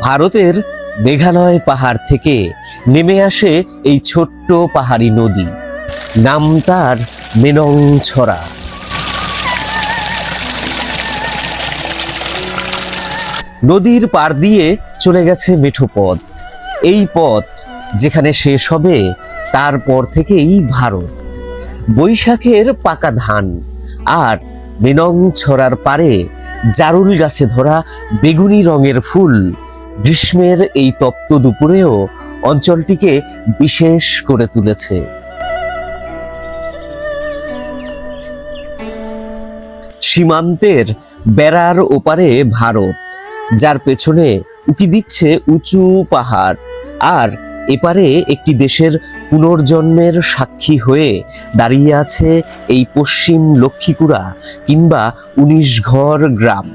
ভারতের মেঘালয় পাহাড় থেকে নেমে আসে এই ছোট্ট পাহাড়ি নদী। নাম তার মেনং ছড়া নদীর পার দিয়ে চলে গেছে মেঠো পথ। এই পথ যেখানে শেষ হবে, তারপর থেকেই ভারত। বৈশাখের পাকা ধান আর মেনং ছড়ার পারে জারুল গাছে ধরা বেগুনি রঙের ফুল গ্রীষ্মের এই তপ্ত দুপুরেও অঞ্চলটিকে বিশেষ করে তুলেছে। সীমান্তের বেড়ার ওপারে ভারত, যার পেছনে উকি দিচ্ছে উঁচু পাহাড়, আর এপারে একটি দেশের পুনর্জন্মের সাক্ষী হয়ে দাঁড়িয়ে আছে এই পশ্চিম লক্ষ্মীকুড়া কিংবা উনিশ ঘর গ্রাম।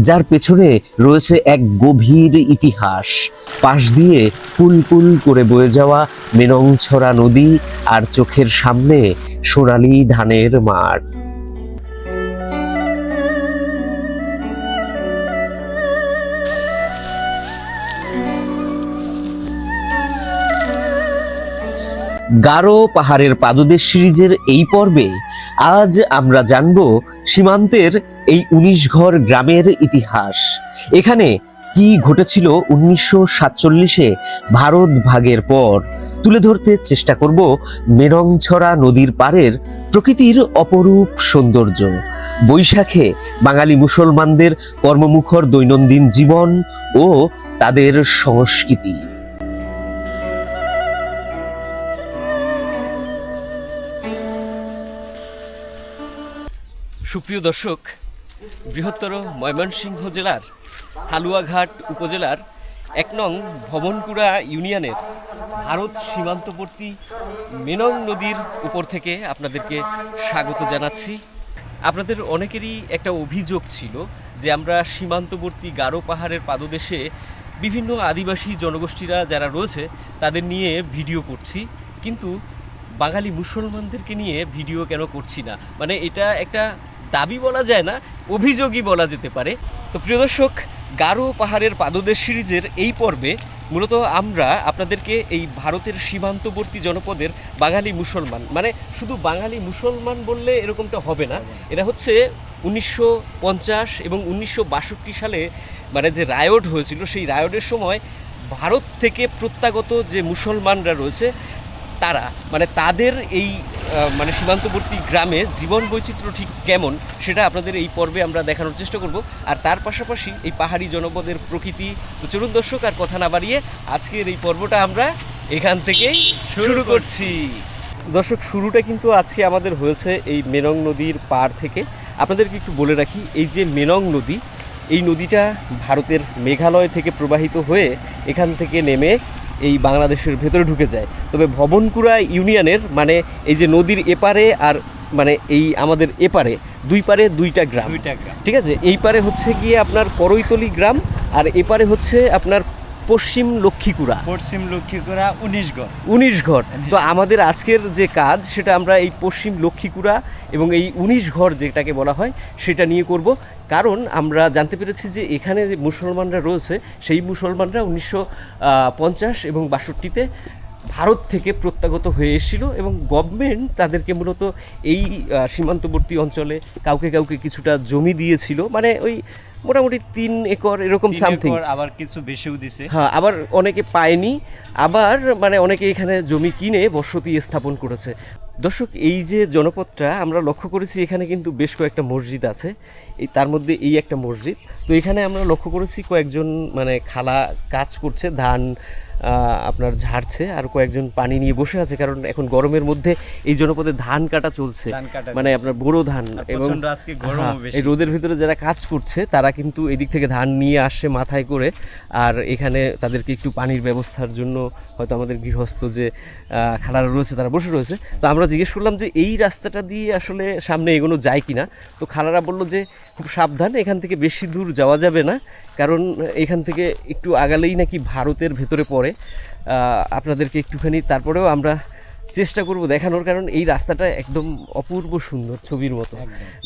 যার পেছনে রয়েছে এক গভীর ইতিহাস। পাশ দিয়ে পুলপুল করে বয়ে যাওয়া মেনংছড়া নদী আর চোখের সামনে সোনালি ধানের মাঠ। গারো পাহাড়ের পাদদেশ সিরিজের এই পর্বে আজ আমরা জানব সীমান্তের এই উনিশ ঘর গ্রামের ইতিহাস। এখানে কি ঘটেছিল উনিশশো সাতচল্লিশে ভারত ভাগের পর? তুলে ধরতে চেষ্টা করব মেরংছড়া নদীর পাড়ের প্রকৃতির অপরূপ সৌন্দর্য। বৈশাখে বাঙালি মুসলমানদের কর্মমুখর দৈনন্দিন জীবন ও তাদের সংস্কৃতি। সুপ্রিয় দর্শক, বৃহত্তর ময়মনসিংহ জেলার হালুয়াঘাট উপজেলার এক নং ভবনকুড়া ইউনিয়নের ভারত সীমান্তবর্তী মেনং নদীর উপর থেকে আপনাদেরকে স্বাগত জানাচ্ছি। আপনাদের অনেকেরই একটা অভিযোগ ছিল যে আমরা সীমান্তবর্তী গারো পাহাড়ের পাদদেশে বিভিন্ন আদিবাসী জনগোষ্ঠীরা যারা রয়েছে, তাদের নিয়ে ভিডিও করছি। কিন্তু বাঙালি মুসলমানদেরকে নিয়ে ভিডিও কেন করছি না? মানে এটা একটা দাবি বলা যায় না, অভিযোগই বলা যেতে পারে। তো প্রিয় দর্শক, গারো পাহাড়ের পাদদেশ সিরিজের এই পর্বে মূলত আমরা আপনাদেরকে এই ভারতের সীমান্তবর্তী জনপদের বাঙালি মুসলমান মানে শুধু বাঙালি মুসলমান বললে এরকমটা হবে না। এরা হচ্ছে উনিশশো পঞ্চাশ এবং উনিশশো বাষট্টি সালে মানে যে রায়ট হয়েছিল, সেই রায়টের সময় ভারত থেকে প্রত্যাগত যে মুসলমানরা রয়েছে, তারা মানে তাদের এই মানে সীমান্তবর্তী গ্রামে জীবন বৈচিত্র্য ঠিক কেমন সেটা আপনাদের এই পর্বে আমরা দেখানোর চেষ্টা করব। আর তার পাশাপাশি এই পাহাড়ি জনপদের প্রকৃতি তো চলুন দর্শক আর কথা না বাড়িয়ে আজকের এই পর্বটা আমরা এখান থেকেই শুরু করছি। দর্শক শুরুটা কিন্তু আজকে আমাদের হয়েছে এই মেনং নদীর পার থেকে। আপনাদেরকে একটু বলে রাখি এই যে মেনং নদী এই নদীটা ভারতের মেঘালয় থেকে প্রবাহিত হয়ে এখান থেকে নেমে এই বাংলাদেশের ভেতরে ঢুকে যায়। তবে ভবনকুড়া ইউনিয়নের মানে এই যে নদীর এপারে আর মানে এই আমাদের এপারে দুই পারে দুইটা গ্রাম। দুইটা গ্রাম। ঠিক আছে? এই পারে হচ্ছে গিয়ে আপনার করৈতলি গ্রাম আর এপারে হচ্ছে আপনার পশ্চিম লক্ষ্মীকুড়া। পশ্চিম লক্ষ্মীকুড়া উনিশ গড় উনিশ ঘর তো আমাদের আজকের যে কাজ সেটা আমরা এই পশ্চিম লক্ষ্মীকুড়া এবং এই উনিশ ঘর যেটাকে বলা হয় সেটা নিয়ে করব। কারণ আমরা জানতে পেরেছি যে এখানে যে মুসলমানরা রয়েছে সেই মুসলমানরা উনিশশো পঞ্চাশ এবং বাষট্টিতে ভারত থেকে প্রত্যাগত হয়ে এসেছিল এবং গভর্নমেন্ট তাদেরকে মূলত এই সীমান্তবর্তী অঞ্চলে কাউকে কাউকে কিছুটা জমি দিয়েছিল। মানে ওই মোটামুটি তিন একর এরকম সামথিং আবার কিছু বেশিও দিছে। হ্যাঁ আবার অনেকে পায়নি আবার মানে অনেকে এখানে জমি কিনে বসতি স্থাপন করেছে। দর্শক, এই যে জনপদটা আমরা লক্ষ্য করেছি, এখানে কিন্তু বেশ কয়েকটা মসজিদ আছে। এই তার মধ্যে এই একটা মসজিদ। তো এখানে আমরা লক্ষ্য করেছি কয়েকজন মানে খালা কাজ করছে, ধান আপনার ঝাড়ছে আর কয়েকজন পানি নিয়ে বসে আছে কারণ এখন গরমের মধ্যে এই জনপদে ধান কাটা চলছে। মানে আপনার বোরো ধান এবং হ্যাঁ। এই রোদের ভিতরে যারা কাজ করছে তারা কিন্তু এদিক থেকে ধান নিয়ে আসছে মাথায় করে আর এখানে তাদেরকে একটু পানির ব্যবস্থার জন্য হয়তো আমাদের গৃহস্থ যে খালারা রয়েছে তারা বসে রয়েছে। তো আমরা জিজ্ঞেস করলাম যে এই রাস্তাটা দিয়ে আসলে সামনে এগোনো যায় কিনা? তো খালারা বলল যে খুব সাবধান এখান থেকে বেশি দূর যাওয়া যাবে না। কারণ এখান থেকে একটু আগালেই নাকি ভারতের ভেতরে পড়ে। আপনাদেরকে একটুখানি তারপরেও আমরা চেষ্টা করব দেখানোর কারণ এই রাস্তাটা একদম অপূর্ব সুন্দর ছবির মতো।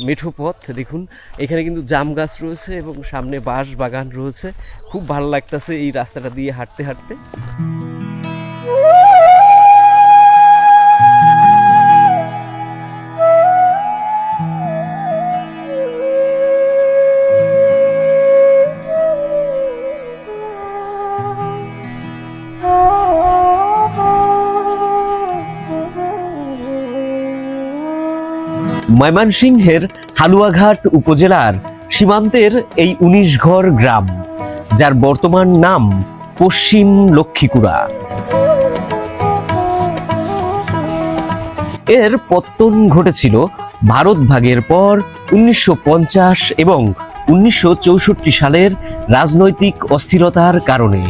মেঠো পথ দেখুন এখানে কিন্তু জাম গাছ রয়েছে এবং সামনে বাঁশ বাগান রয়েছে। খুব ভালো লাগতেছে এই রাস্তাটা দিয়ে হাঁটতে হাঁটতে। ময়মনসিংহের হালুয়াঘাট উপজেলার সীমান্তের এই উনিশ ঘর গ্রাম, যার বর্তমান নাম পশ্চিম লক্ষ্মীকুড়া এর পত্তন ঘটেছিল ভারত ভাগের পর উনিশশো পঞ্চাশ এবং উনিশশো চৌষট্টি সালের রাজনৈতিক অস্থিরতার কারণে।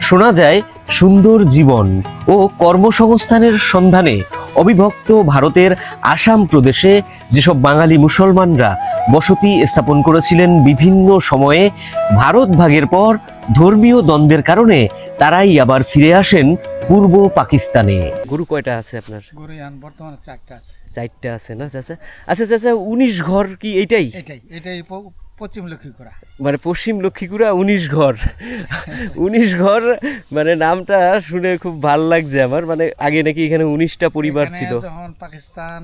শোনা যায় সুন্দর জীবন ও কর্মসংস্থানের সন্ধানে অবিভক্ত ভারতের আসাম প্রদেশে যেসব বাঙালি মুসলমানরা বসতি স্থাপন করেছিলেন বিভিন্ন সময়ে ভারত ভাগের পর ধর্মীয় দ্বন্দ্বের কারণে তারাই আবার ফিরে আসেন পূর্ব পাকিস্তানে। গরু কয়টা আছে আপনার? গরু এখন বর্তমানে চারটা আছে। চারটা আছে না চাচা? আচ্ছা চাচা উনিশ ঘর কি এইটাই? এটাই এটাই প- পশ্চিম লক্ষ্মী করা মানে পশ্চিম লক্ষ্মীকুড়া উনিশ ঘর। উনিশ ঘর মানে নামটা শুনে খুব ভালো লাগছে আমার। মানে আগে নাকি এখানে উনিশটা পরিবার ছিল। যখন পাকিস্তান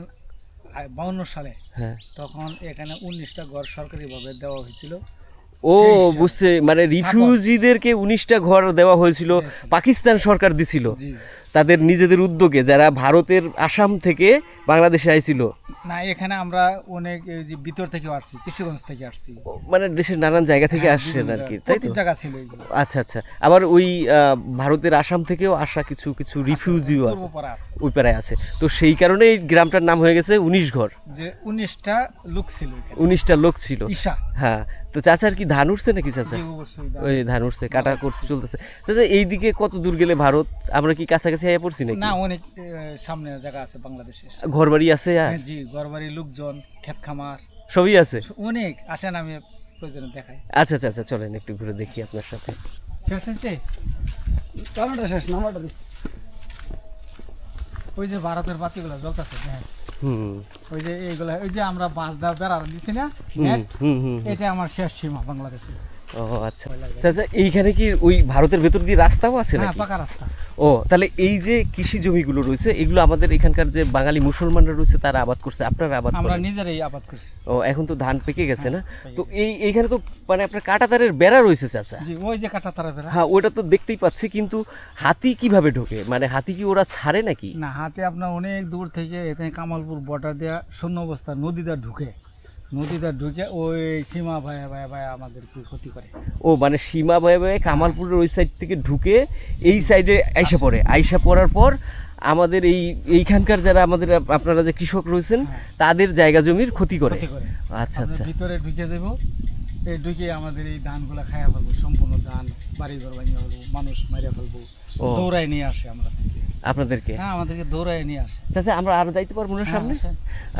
বাউন্ন সালে হ্যাঁ। তখন এখানে উনিশটা ঘর সরকারিভাবে দেওয়া হয়েছিল। ও বুঝছে মানে। রিফিউজিদেরকে উনিশটা ঘর দেওয়া হয়েছিল পাকিস্তান সরকার দিছিল। তাদের নিজেদের উদ্যোগে যারা ভারতের আসাম থেকে বাংলাদেশে আইছিল। না এখানে আমরা অনেক যে ভিতর থেকে আসছি কিশোরগঞ্জ থেকে আসছি। মানে দেশের নানান জায়গা থেকে হ্যাঁ, আসছেন আর কি তাই তো? জায়গা ছিল আচ্ছা আচ্ছা আবার ওই ভারতের আসাম থেকেও আসা কিছু কিছু রিফিউজিও আছে। ওই পাড়ায় আছে। তো সেই কারণে এই গ্রামটার নাম হয়ে গেছে উনিশ ঘর যে উনিশটা লোক ছিল উনিশটা লোক ছিল। ঈশা। হ্যাঁ তো চাচার কি ধান উঠছে নাকি চাচা? ওই ধান উঠছে কাটা করছে চলতেছে। চাচা এইদিকে কত দূর গেলে ভারত? আমরা কি কাছাকাছি আয়া পড়ছি নাকি? না অনেক সামনে জায়গা আছে বাংলাদেশে ঘর বাড়ি আছে হ্যাঁ, জি ঘরবাড়ি লোকজন ক্ষেত খামার। সবই আছে? অনেক আসেন আমি প্রয়োজনে দেখাই। আচ্ছা আচ্ছা আচ্ছা চলেন একটু ঘুরে দেখি আপনার সাথে। শেষ হয়েছে? শেষ নাম্বারটা ওই যে ভারতের বাতিগুলো জ্বলতেছে হ্যাঁ ওই যে এইগুলা ওই যে আমরা বাঁশ দা বেড়ার দিছি না হুম এটা আমার শেষ সীমা বাংলাদেশে ও আচ্ছা। চাচা এইখানে কি ওই ভারতের ভেতর দিয়ে রাস্তাও আছে হ্যাঁ নাকি? পাকা রাস্তা। ও তাহলে এই যে কৃষি জমিগুলো রয়েছে এগুলো আমাদের এখানকার যে বাঙালি মুসলমানরা রয়েছে তারা আবাদ করছে আপনারা আবাদ আমরা নিজেরাই আবাদ করছি। ও এখন তো ধান পেকে গেছে না? তো এই এইখানে তো মানে আপনার কাঁটাতারের বেড়া রয়েছে চাচা? জি ওই যে কাটা তারা বেড়া। হ্যাঁ ওটা তো দেখতেই পাচ্ছি কিন্তু হাতি কীভাবে ঢোকে? মানে হাতি কি ওরা ছাড়ে নাকি? না হাতে আপনার অনেক দূর থেকে এখানে কামালপুর বর্ডার দেওয়া শূন্য অবস্থা নদী নদীটা ঢুকে। নদীটা ঢুকে ওই সীমা ভাইয়া ভাইয়া ভাইয়া আমাদেরকে ক্ষতি করে। ও মানে সীমা বয়ে বয়ে কামালপুরের ওই সাইড থেকে ঢুকে এই সাইডে আইসা পড়ে। আইসা পড়ার পর আমাদের এই এইখানকার যারা আমাদের আপনারা যে কৃষক রয়েছেন হ্যাঁ। তাদের জায়গা জমির ক্ষতি করে। আচ্ছা আচ্ছা। ভিতরে ঢুকে দেবো। এই ঢুকে আমাদের এই ধানগুলো খাইয়া ফেলব সম্পূর্ণ ধান বাড়ি ঘর ভাঙিয়ে ফেলব মানুষ মারিয়া ফেলব। দৌড়ায় নিয়ে আসে আমরা আপনাদেরকে? হ্যাঁ আমাদেরকে দৌড়ায় নিয়ে আসে। আচ্ছা আমরা আর যাইতে পারব না হ্যাঁ, সামনে?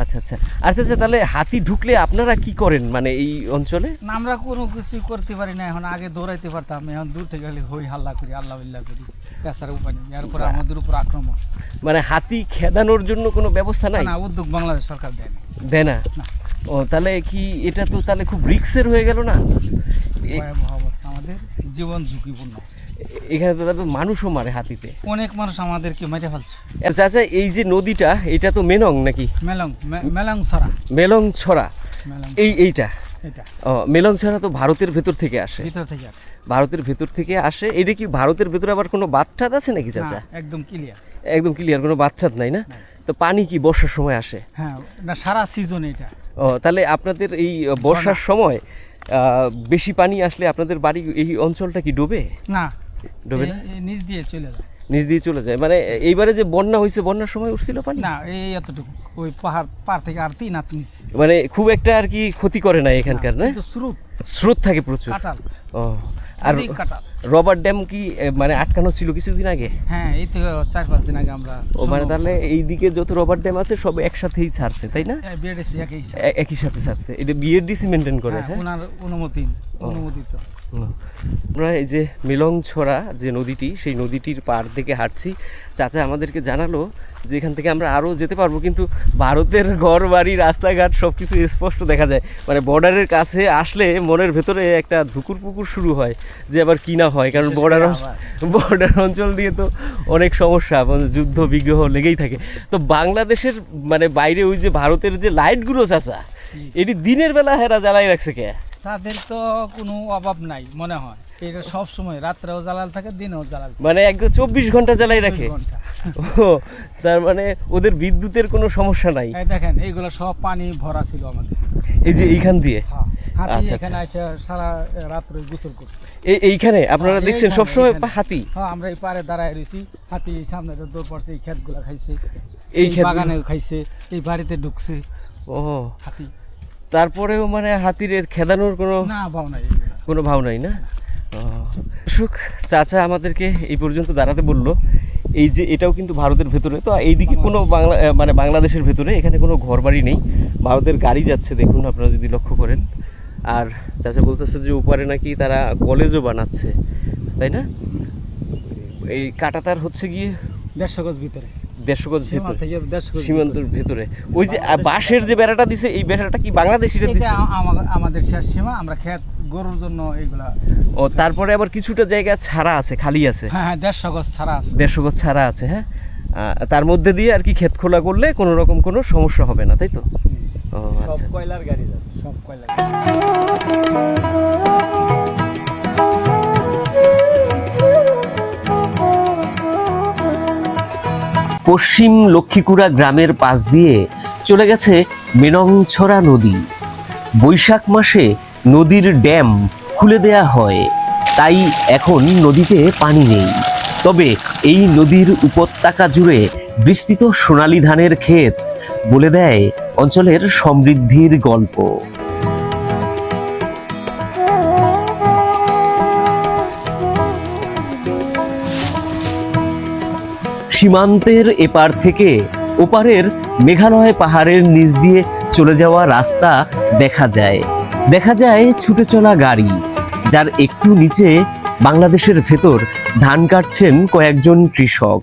আচ্ছা আচ্ছা। আচ্ছা আচ্ছা তাহলে হাতি ঢুকলে আপনারা কি করেন মানে এই অঞ্চলে? না, আমরা কোনো কিছু করতে পারি না এখন আগে দৌড়াইতে পারতাম এখন দূর থেকে খালি হই হাল্লা করি আল্লাহ বিল্লাহ করি তাছাড়া উপায় নেই। এরপরে আমাদের উপর আক্রমণ। মানে হাতি খেদানোর জন্য কোনো ব্যবস্থা নাই? না উদ্যোগ বাংলাদেশ সরকার দেয় না। দেয় না? না। ও তাহলে কি এটা তো তাহলে খুব রিক্সের হয়ে গেল না? ভয়াবহ অবস্থা আমাদের। জীবন ঝুঁকিপূর্ণ। এখানে তো তাহলে মানুষও মারে হাতিতে। অনেক মানুষ আমাদেরকে মেরে ফেলছে। আচ্ছা আচ্ছা এই যে নদীটা এটা তো মেনং নাকি? মেলং মেলং ছড়া মেলং। ছড়া এই এইটা? মেলং ছড়া তো ভারতের ভেতর থেকে আসে। ভিতর থেকে আসে। ভারতের ভেতর থেকে আসে। এটা কি ভারতের ভেতরে আবার কোনো বাচ্চাদ আছে নাকি চাচা? একদম ক্লিয়ার একদম ক্লিয়ার কোনো বাচ্চাদ নাই না? তো পানি কি বর্ষার সময় আসে? হ্যাঁ না সারা সিজন এটা। ও তাহলে আপনাদের এই বর্ষার সময় আহ, বেশি পানি আসলে আপনাদের বাড়ি এই অঞ্চলটা কি ডোবে? না ডোবে নিচ দিয়ে চলে যায়। নিচ দিয়ে চলে যায়। মানে এইবারে যে বন্যা হয়েছে বন্যার সময় উঠছিল পানি? না এই এতটুকু। ওই পাহাড় পার থেকে আর তিন হাত নিচ। মানে খুব একটা আর কি ক্ষতি করে না এখানকার না? স্রোত। স্রোত থাকে প্রচুর। ও আর রবার ড্যাম কি মানে আটকানো ছিল কিছুদিন আগে? হ্যাঁ এই তো চার পাঁচ দিন আগে আমরা ও মানে তাহলে এইদিকে যত রবার ড্যাম আছে সব একসাথেই ছাড়ছে তাই না? বিএডিসি একই সাথে। একই সাথে ছাড়ছে। এটা বিএডিসি মেনটেন করে হ্যাঁ, হ্যাঁ? ওনার অনুমতি অনুমোদিত। আমরা এই যে মিলংছড়া যে নদীটি সেই নদীটির পার থেকে হাঁটছি। চাচা আমাদেরকে জানালো যে এখান থেকে আমরা আরও যেতে পারব কিন্তু ভারতের ঘর বাড়ি রাস্তাঘাট সব কিছু স্পষ্ট দেখা যায়। মানে বর্ডারের কাছে আসলে মনের ভেতরে একটা ধুকুর পুকুর শুরু হয় যে আবার কি না হয় কারণ বর্ডার বর্ডার অঞ্চল দিয়ে তো অনেক সমস্যা মানে যুদ্ধ বিগ্রহ লেগেই থাকে। তো বাংলাদেশের মানে বাইরে ওই যে ভারতের যে লাইটগুলো চাচা এটি দিনের বেলা হেরা জ্বালাই রাখছে কে? তাদের তো কোনো অভাব নাই মনে হয়। এটা সব সময় রাত্রেও জ্বালাল থাকে দিনেও জ্বালাল মানে একদম চব্বিশ ঘণ্টা জ্বালাই রাখে। ও তার মানে ওদের বিদ্যুতের কোনো সমস্যা নাই। দেখেন এইগুলো সব পানি ভরা ছিল আমাদের। এই যে এইখান দিয়ে? হ্যাঁ, হাতি আচ্ছা, এখানে এসে সারা রাত্রে গোসল করছে। এই এইখানে আপনারা হ্যাঁ, দেখছেন সবসময় হাতি? হ্যাঁ আমরা এই পারে দাঁড়ায় রয়েছি। হাতি সামনে দিয়ে দৌড় পড়ছে এই ক্ষেতগুলো খাইছে। এই? বাগানে খাইছে এই বাড়িতে ঢুকছে। ও। হাতি। তারপরেও মানে হাতির খেদানোর কোনো কোনো ভাব নাই না? ও। চাচা আমাদেরকে এই পর্যন্ত দাঁড়াতে বলল। এই যে এটাও কিন্তু ভারতের ভেতরে। তো এইদিকে কোনো বাংলা মানে বাংলাদেশের ভেতরে এখানে কোনো ঘরবাড়ি নেই। ভারতের গাড়ি যাচ্ছে দেখুন আপনারা যদি লক্ষ্য করেন। আর চাচা বলতেছে যে ওপারে নাকি তারা কলেজও বানাচ্ছে তাই না? এই কাটাতার হচ্ছে গিয়ে দেড়শো গজ ভিতরে। দেড়শো গজ ভেতরে। সীমান্তর ভেতরে। ওই যে বাঁশের যে বেড়াটা দিছে এই বেড়াটা কি বাংলাদেশিরা। দিছে? আমাদের শেষ সীমা আমরা ক্ষেত গরুর জন্য এইগুলা ও তারপরে আবার কিছুটা জায়গা ছাড়া আছে খালি আছে? হ্যাঁ হ্যাঁ দেড়শো গজ ছাড়া আছে। দেড়শো গজ ছাড়া আছে হ্যাঁ? তার মধ্যে দিয়ে আর কি ক্ষেত খোলা করলে কোনো রকম কোনো সমস্যা হবে না তাই তো? ও আচ্ছা। কয়লার গাড়ি যাচ্ছে সব কয়লা পশ্চিম লক্ষ্মীকুড়া গ্রামের পাশ দিয়ে চলে গেছে মেনংছড়া নদী। বৈশাখ মাসে নদীর ড্যাম খুলে দেয়া হয়, তাই এখন নদীতে পানি নেই। তবে এই নদীর উপত্যকা জুড়ে বিস্তৃত সোনালি ধানের ক্ষেত বলে দেয় অঞ্চলের সমৃদ্ধির গল্প। সীমান্তের এপার থেকে ওপারের মেঘালয় পাহাড়ের নিচ দিয়ে চলে যাওয়া রাস্তা দেখা যায়। দেখা যায় ছুটে চলা গাড়ি যার একটু নিচে বাংলাদেশের ভেতর ধান কাটছেন কয়েকজন কৃষক।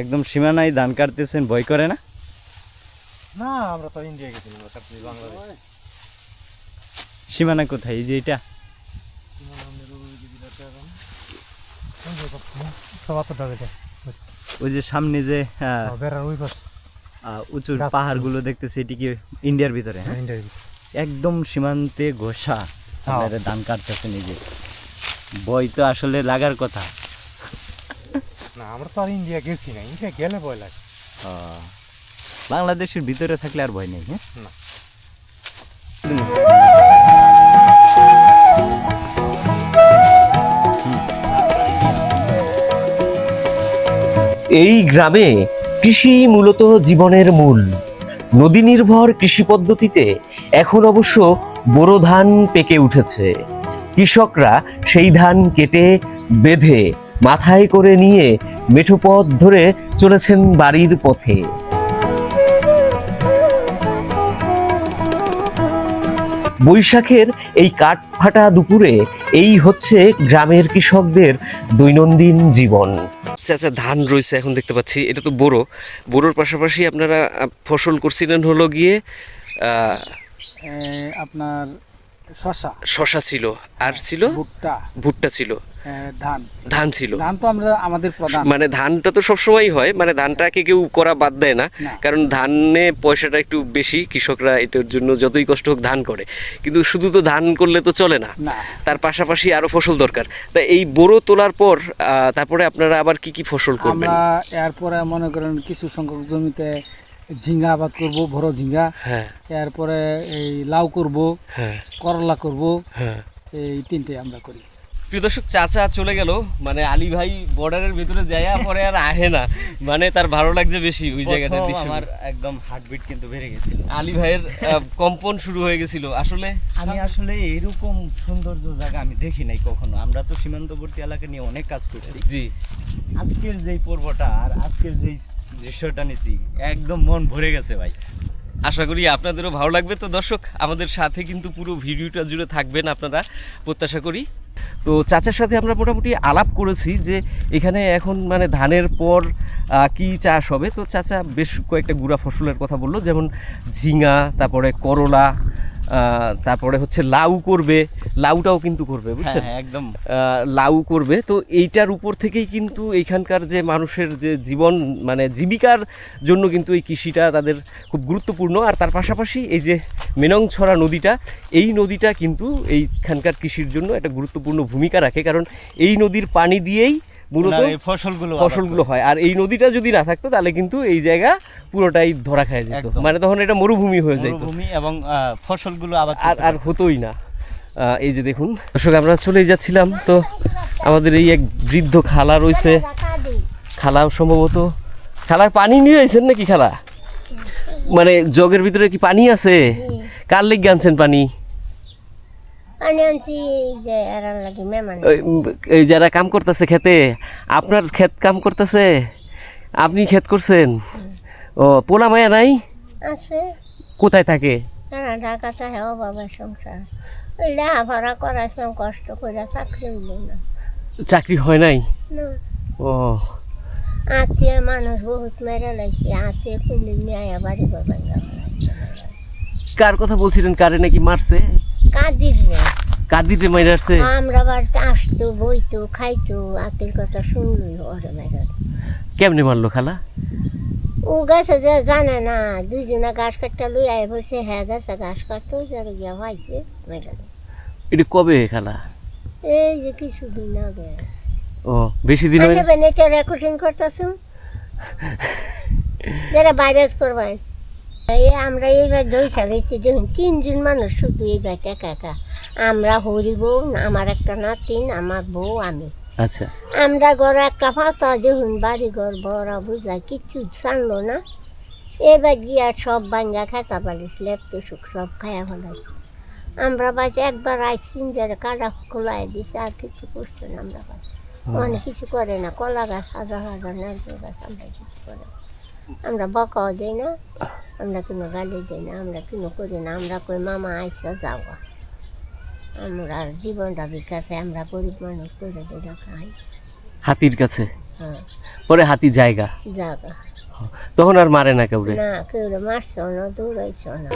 একদম সীমানায় ধান কাটতেছেন ভয় করে না? না আমরা তো ইন্ডিয়া গেছিলাম বাংলাদেশ। সীমানা কোথায়? এই যে এটা। সবাত্তর টাকা ওই যে সামনে যে বেড়ার ওই পাশ। উঁচু পাহাড়গুলো দেখতেছি এটি কি ইন্ডিয়ার ভিতরে হ্যাঁ? একদম সীমান্তে ঘষা। আপনারা ধান কাটতেছেন এই যে। ভয় তো আসলে লাগার কথা। না আমরা তো আর ইন্ডিয়া গেছি না ইন্ডিয়া গেলে ভয় লাগে। বাংলাদেশের ভিতরে থাকলে আর ভয় নেই হ্যাঁ? না। এই গ্রামে কৃষি মূলত জীবনের মূল। নদী নির্ভর কৃষি পদ্ধতিতে এখন অবশ্য বোরো ধান পেকে উঠেছে। কৃষকরা সেই ধান কেটে, বেঁধে, মাথায় করে নিয়ে মেঠোপথ ধরে চলেছেন বাড়ির পথে। বৈশাখের এই কাঠ ফাটা দুপুরে এই হচ্ছে গ্রামের কৃষকদের দৈনন্দিন জীবন। আচ্ছা আচ্ছা ধান রয়েছে এখন দেখতে পাচ্ছি এটা তো বোরো। বোরোর পাশাপাশি আপনারা ফসল করছিলেন হলো গিয়ে আপনার শশা। শশা ছিল। আর ছিল? ভুট্টা। ভুট্টা ছিল। ধান। ধান ছিল। ধান তো আমরা আমাদের প্রধান। মানে ধানটা তো সবসময়ই হয় মানে ধানটাকে কেউ করা বাদ দেয় না। কারণ ধানে পয়সাটা একটু বেশি কৃষকরা এটার জন্য যতই কষ্ট হোক ধান করে। কিন্তু শুধু তো ধান করলে তো চলে না। তার পাশাপাশি আরও ফসল দরকার। তা এই বোরো তোলার পর আহ, তারপরে আপনারা আবার কি কি ফসল করবেন? আমরা এরপরে মনে করেন কিছু সংখ্যক জমিতে ঝিঙ্গা আবাদ করব বড় ঝিঙ্গা। হ্যাঁ। এরপরে এই লাউ করব হ্যাঁ। করলা করব হ্যাঁ। এই তিনটে আমরা করি। প্রিয় দর্শক চাচা চলে গেল। মানে আলী ভাই বর্ডারের ভিতরে যাইয়া পরে আর আহে না। মানে তার ভালো লাগছে বেশি ওই জায়গাতে দৃশ্য। আমার একদম হার্টবিট কিন্তু বেড়ে গেছিল। আলী ভাইয়ের কম্পন শুরু হয়ে গেছিল। আসলে? আমি আসলে এরকম সৌন্দর্য জায়গা আমি দেখি নাই কখনো। আমরা তো সীমান্তবর্তী এলাকা নিয়ে অনেক কাজ করছি। জি। আজকের যেই পর্বটা আর আজকের যেই দৃশ্যটা নিছি একদম মন ভরে গেছে ভাই। আশা করি আপনাদেরও ভালো লাগবে। তো দর্শক, আমাদের সাথে কিন্তু পুরো ভিডিওটা জুড়ে থাকবেন আপনারা, প্রত্যাশা করি। তো চাচার সাথে আমরা মোটামুটি আলাপ করেছি যে এখানে এখন মানে ধানের পর কি চাষ হবে? তো চাচা বেশ কয়েকটা গুড়া ফসলের কথা বলল, যেমন ঝিঙা, তারপরে করলা তারপরে হচ্ছে লাউ করবে লাউটাও কিন্তু করবে বুঝছেন? হ্যাঁ একদম। লাউ করবে। তো এইটার উপর থেকেই কিন্তু এইখানকার যে মানুষের যে জীবন মানে জীবিকার জন্য কিন্তু এই কৃষিটা তাদের খুব গুরুত্বপূর্ণ। আর তার পাশাপাশি এই যে মেনংছড়া নদীটা এই নদীটা কিন্তু এইখানকার কৃষির জন্য একটা গুরুত্বপূর্ণ ভূমিকা রাখে। কারণ এই নদীর পানি দিয়েই মূলত ফসলগুলো ফসলগুলো হয়। আর এই নদীটা যদি না থাকতো তাহলে কিন্তু এই জায়গা পুরোটাই ধরা খায় যেত। মানে তখন এটা মরুভূমি হয়ে। যেত। মরুভূমি এবং ফসলগুলো আবাদ আর আর হতোই না। এই যে দেখুন দর্শক আমরা চলেই যাচ্ছিলাম। তো আমাদের এই এক বৃদ্ধ খালা রয়েছে। খালা সম্ভবত খালা পানি নিয়ে আইছেন নাকি খালা? মানে জগের ভিতরে কি পানি আছে? কার লেগে আনছেন পানি পানি আনছি যে এরার লাগি মেহমান ওই, উম, এই যারা কাম করতেছে খেতে আপনার ক্ষেত কাম করতেছে? আপনি ক্ষেত করছেন? ও পোলা মায়া নাই? কোথায় থাকে? চাহে বাবা সংসার। ওই লেখাপড়া করাইছিলাম কষ্ট করে চাকরি হইল না। চাকরি হয় নাই? ও। আত্মীয় মানুষ বহুত মেরে লাগছে আত্মীয় কুলি নিয়ে বাড়ি বাবা কার কথা বলছিলেন? কারে নাকি মারছে? কাঁদিস না কাদিরে মাইরাছে আমরা বাড়িতে আসতো বইতো খাইতো আত্মীয় কথা শুনলই ওরে মেরে কেমনে মারলো খালা? ও গেছে যে জানে না দুইজনে ঘাস কাটটা লই আয় বসে হ্যাঁ গেছে ঘাস কাটতো যারা গিয়া ভাইছে মেরে এটা কবে খালা? এই যে কিছুদিন আগে। ও বেশি দিন হয় না? আমি বেনেচে রেকর্ডিং করতেছি? যারা ভাইরাস করবেন এই আমরা এইবার গেছি দেখুন তিনজন মানুষ শুধু এইবার একা একা। আমরা হরি বউ আমার একটা নাতিন আমার বউ আমি। আচ্ছা। আমরা ঘরে একটা পাতা দেখুন বাড়ি ঘর বড় বুঝায় কিচ্ছু জানলো না। এবার গিয়া সব বাঙ্গা খাতা পালিস লেপতে সুখ সব খায়া ফেলাইছি। আমরা বাসে একবার আইসিন যারা কাটা খোলাই দিছে আর কিছু করছে না আমরা বাসে অনেক কিছু করে না কলা গাছ হাজার হাজার নারকেল গাছ আমরা কিছু করে আমরা বকাও দিই না। আমরা কোনো গালি দিই না আমরা কোনো করি না আমরা কই মামা আইসা যাওয়া আমরা জীবনটা বিকাশে আমরা গরিব মানুষ করে দিই খাই হাতির কাছে? হ্যাঁ। পরে হাতি জায়গা? জায়গা। তখন আর মারে না কেউ না কেউ মারছ না দৌড়াইছ না।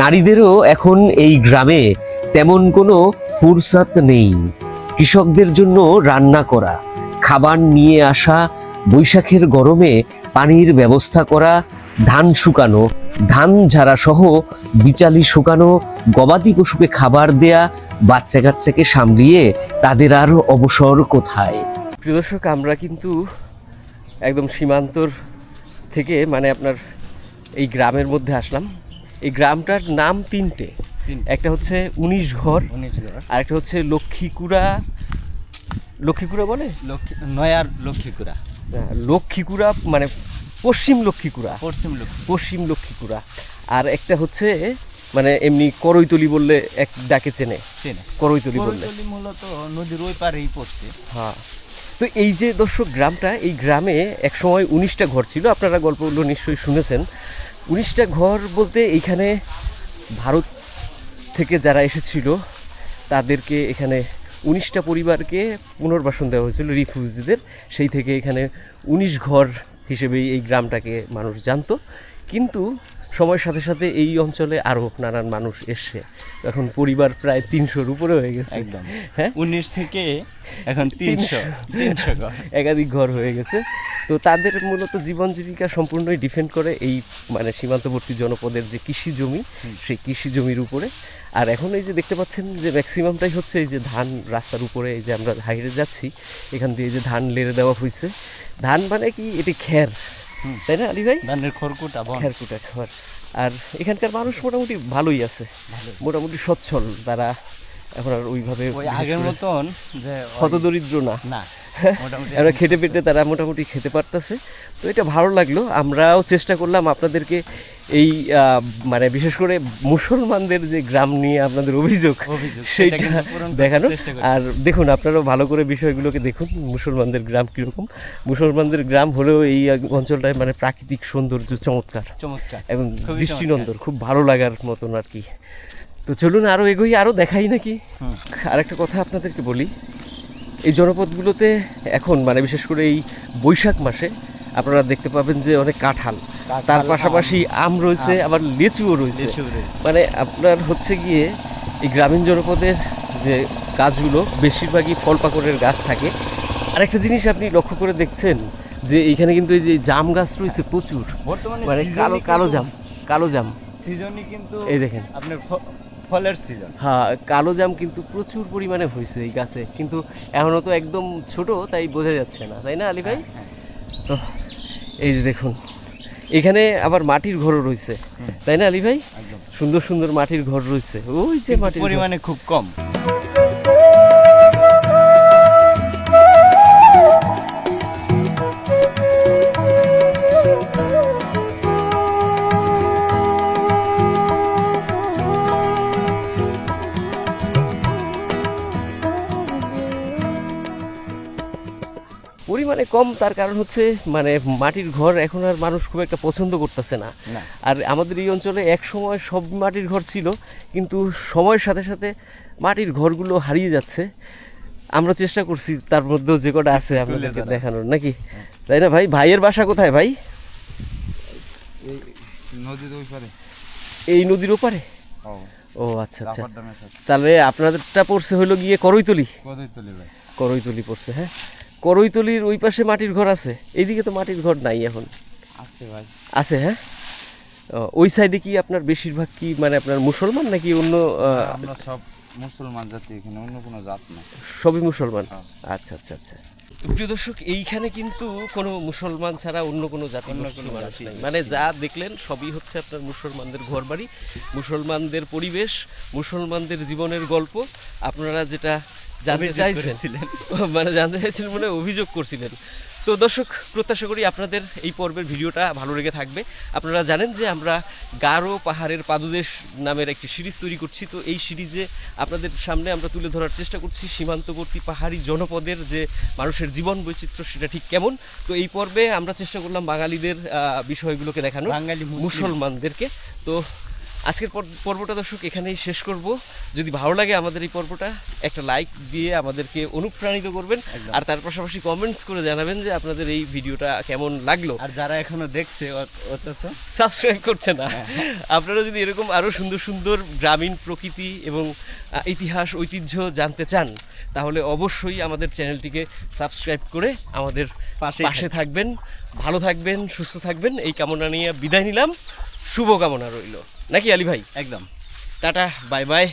নারীদেরও এখন এই গ্রামে তেমন কোনো ফুরসাত নেই। কৃষকদের জন্য রান্না করা, খাবার নিয়ে আসা, বৈশাখের গরমে পানির ব্যবস্থা করা, ধান শুকানো, ধান ঝাড়া সহ বিচালি শুকানো, গবাদি পশুকে খাবার দেয়া, বাচ্চা কাচ্চাকে সামলিয়ে তাদের আর অবসর কোথায়? প্রিয় দর্শক, আমরা কিন্তু একদম সীমান্তর থেকে মানে আপনার এই গ্রামের মধ্যে আসলাম। এই গ্রামটার নাম তিনটে। একটা হচ্ছে উনিশ ঘর। আর একটা হচ্ছে লক্ষ্মীকুড়া লক্ষ্মীকুড়া বলে? লক্ষ্মী নয়ার লক্ষ্মীকুড়া। হ্যাঁ, লক্ষ্মীকুড়া মানে পশ্চিম লক্ষ্মীকুড়া। পশ্চিম লক্ষ্মী। পশ্চিম লক্ষ্মীকুড়া। আর একটা হচ্ছে মানে এমনি করইতলি বললে এক ডাকে চেনে। চেনে। করইতলি বললে। করৈতলি মূলত নদীর ওই পারেই পড়ছে। হ্যাঁ। তো এই যে দর্শক গ্রামটা, এই গ্রামে এক সময় উনিশটা ঘর ছিল, আপনারা গল্পগুলো নিশ্চয়ই শুনেছেন। উনিশটা ঘর বলতে এইখানে ভারত থেকে যারা এসেছিল, তাদেরকে এখানে উনিশটা পরিবারকে পুনর্বাসন দেওয়া হয়েছিল, রিফিউজিদের। সেই থেকে এখানে উনিশ ঘর হিসেবেই এই গ্রামটাকে মানুষ জানতো। কিন্তু সময়ের সাথে সাথে এই অঞ্চলে আরও নানান মানুষ এসছে এখন পরিবার প্রায় তিনশোর উপরে হয়ে গেছে। একদম। হ্যাঁ? উনিশ থেকে এখন তিনশো তিনশো ঘর। একাধিক ঘর হয়ে গেছে। তো তাদের মূলত জীবন জীবিকা সম্পূর্ণই ডিপেন্ড করে এই মানে সীমান্তবর্তী জনপদের যে কৃষি জমি সেই কৃষি জমির উপরে। আর এখন এই যে দেখতে পাচ্ছেন যে ম্যাক্সিমামটাই হচ্ছে এই যে ধান রাস্তার উপরে এই যে আমরা হাইরে যাচ্ছি এখান দিয়ে যে ধান লেড়ে দেওয়া হয়েছে ধান মানে কি? এটি খ্যার। তাই না আলী ভাই ধানের খড়কুটা বন। খড়। আর এখানকার মানুষ মোটামুটি ভালোই আছে। মোটামুটি সচ্ছল তারা। এখন আর ওইভাবে আগের মতন যে ওই- হতদরিদ্র না। না মোটামুটি আমরা খেতে তারা মোটামুটি খেতে পারতেছে। তো এটা ভালো লাগল আমরাও চেষ্টা করলাম আপনাদেরকে এই মানে বিশেষ করে মুসলমানদের যে গ্রাম নিয়ে আপনাদের অভিযোগ সেইটা দেখানো আর দেখুন আপনারাও ভালো করে বিষয়গুলোকে দেখুন মুসলমানদের গ্রাম কীরকম। মুসলমানদের গ্রাম হলেও এই অঞ্চলটায় মানে প্রাকৃতিক সৌন্দর্য চমৎকার। চমৎকার এবং দৃষ্টিনন্দন খুব ভালো লাগার মতন আর কি। তো চলুন আরও এগোই আরও দেখাই নাকি? আর একটা কথা আপনাদেরকে বলি এই জনপদগুলোতে এখন মানে বিশেষ করে এই বৈশাখ মাসে আপনারা দেখতে পাবেন যে অনেক কাঁঠাল। তার পাশাপাশি আম রয়েছে আবার লিচুও রয়েছে। মানে আপনার হচ্ছে গিয়ে এই গ্রামীণ জনপদের যে গাছগুলো বেশিরভাগই ফল পাকড়ের গাছ থাকে। আরেকটা জিনিস আপনি লক্ষ্য করে দেখছেন যে এইখানে কিন্তু এই যে জাম গাছ রয়েছে প্রচুর। বর্তমানে মানে কালো কালো জাম কালো জাম। সিজনই কিন্তু এই দেখেন। আপনার ফলের সিজন হ্যাঁ কালো জাম কিন্তু প্রচুর পরিমাণে হয়েছে এই গাছে। কিন্তু এখনও তো একদম ছোট তাই বোঝা যাচ্ছে না। তাই না আলী ভাই? হ্যাঁ, তো এই যে দেখুন এখানে আবার মাটির ঘর রয়েছে। তাই না আলী ভাই? সুন্দর সুন্দর মাটির ঘর রয়েছে। ওই যে মাটির। পরিমাণে খুব কম। কম তার কারণ হচ্ছে মানে মাটির ঘর এখন আর মানুষ খুব একটা পছন্দ করতেছে না। আর আমাদের এই অঞ্চলে এক সময় সব মাটির ঘর ছিল কিন্তু সময়ের সাথে সাথে মাটির ঘরগুলো হারিয়ে যাচ্ছে। আমরা চেষ্টা করছি তার মধ্যেও যে কটা আছে আপনাদেরকে দেখানোর নাকি? তাই না ভাই? ভাইয়ের বাসা কোথায় ভাই? এই নদীর ওই পারে। এই নদীর ওপারে? ও। আচ্ছা আচ্ছা। তাহলে আপনাদেরটা পড়ছে হলো গিয়ে করইতলি কতই তুলি ভাই। করইতলি পড়ছে হ্যাঁ? করইতলির ওই পাশে মাটির ঘর আছে। এইদিকে তো মাটির ঘর নাই এখন। আছে ভাই। আছে হ্যাঁ? ওই সাইডে কি আপনার বেশিরভাগ কি মানে আপনার মুসলমান নাকি অন্য আমরা সব মুসলমান জাতি এখানে অন্য কোনো জাত না সবই মুসলমান? হ্যাঁ। আচ্ছা আচ্ছা আচ্ছা। প্রিয় দর্শক এইখানে কিন্তু কোনো মুসলমান ছাড়া অন্য কোনো জাতি কোনো মানুষ নেই। মানে যা দেখলেন সবই হচ্ছে আপনার মুসলমানদের ঘর বাড়ি মুসলমানদের পরিবেশ মুসলমানদের জীবনের গল্প। আপনারা যেটা জানতে চাইছিলেন মানে জানতে চাইছিলেন মানে অভিযোগ করছিলেন। তো দর্শক প্রত্যাশা করি আপনাদের এই পর্বের ভিডিওটা ভালো লেগে থাকবে। আপনারা জানেন যে আমরা গারো পাহাড়ের পাদুদেশ নামের একটি সিরিজ তৈরি করছি। তো এই সিরিজে আপনাদের সামনে আমরা তুলে ধরার চেষ্টা করছি সীমান্তবর্তী পাহাড়ি জনপদের যে মানুষের জীবন বৈচিত্র্য সেটা ঠিক কেমন? তো এই পর্বে আমরা চেষ্টা করলাম বাঙালিদের বিষয়গুলোকে দেখানো বাঙালি মুসলমানদেরকে। তো আজকের পর- পর্বটা দর্শক এখানেই শেষ করব। যদি ভালো লাগে আমাদের এই পর্বটা একটা লাইক দিয়ে আমাদেরকে অনুপ্রাণিত করবেন। আর তার পাশাপাশি কমেন্টস করে জানাবেন যে আপনাদের এই ভিডিওটা কেমন লাগল। আর যারা এখনও দেখছে অথচ সাবস্ক্রাইব করছে না। আপনারা যদি এরকম আরও সুন্দর সুন্দর গ্রামীণ প্রকৃতি এবং ইতিহাস ঐতিহ্য জানতে চান তাহলে অবশ্যই আমাদের চ্যানেলটিকে সাবস্ক্রাইব করে আমাদের পাশে থাকবেন। ভালো থাকবেন সুস্থ থাকবেন। এই কামনা নিয়ে বিদায় নিলাম। শুভকামনা রইল। নাকি আলী ভাই? একদম। Tata bye bye.